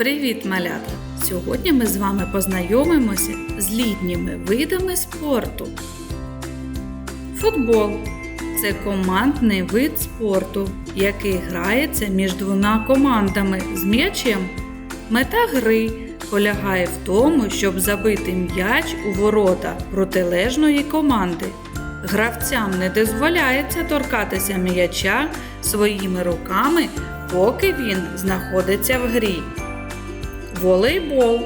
Привіт, малята! Сьогодні ми з вами познайомимося з літніми видами спорту. Футбол це командний вид спорту, який грається між двома командами з м'ячем. Мета гри полягає в тому, щоб забити м'яч у ворота протилежної команди. Гравцям не дозволяється торкатися м'яча своїми руками, поки він знаходиться в грі. Волейбол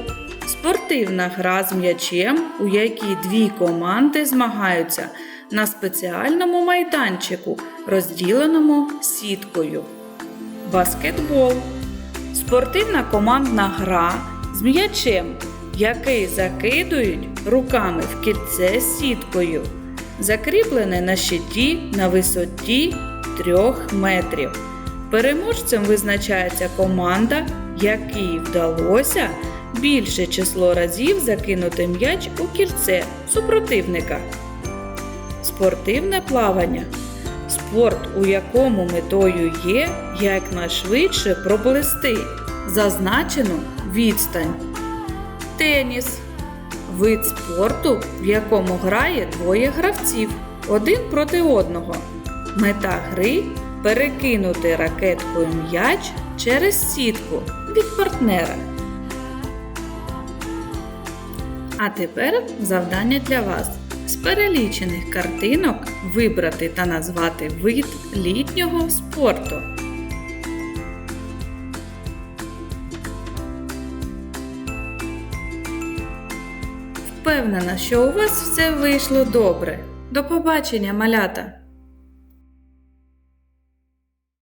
спортивна гра з м'ячем, у якій дві команди змагаються на спеціальному майданчику, розділеному сіткою. Баскетбол спортивна командна гра з м'ячем, який закидують руками в кільце сіткою, закріплене на щиті на висоті 3 метрів. Переможцем визначається команда, якій вдалося більше число разів закинути м'яч у кільце супротивника. Спортивне плавання спорт, у якому метою є якнайшвидше проплисти зазначену відстань. Теніс вид спорту, в якому грає двоє гравців один проти одного. Мета гри перекинути ракеткою м'яч через сітку від партнера. А тепер завдання для вас. З перелічених картинок вибрати та назвати вид літнього спорту. Впевнена, що у вас все вийшло добре. До побачення, малята!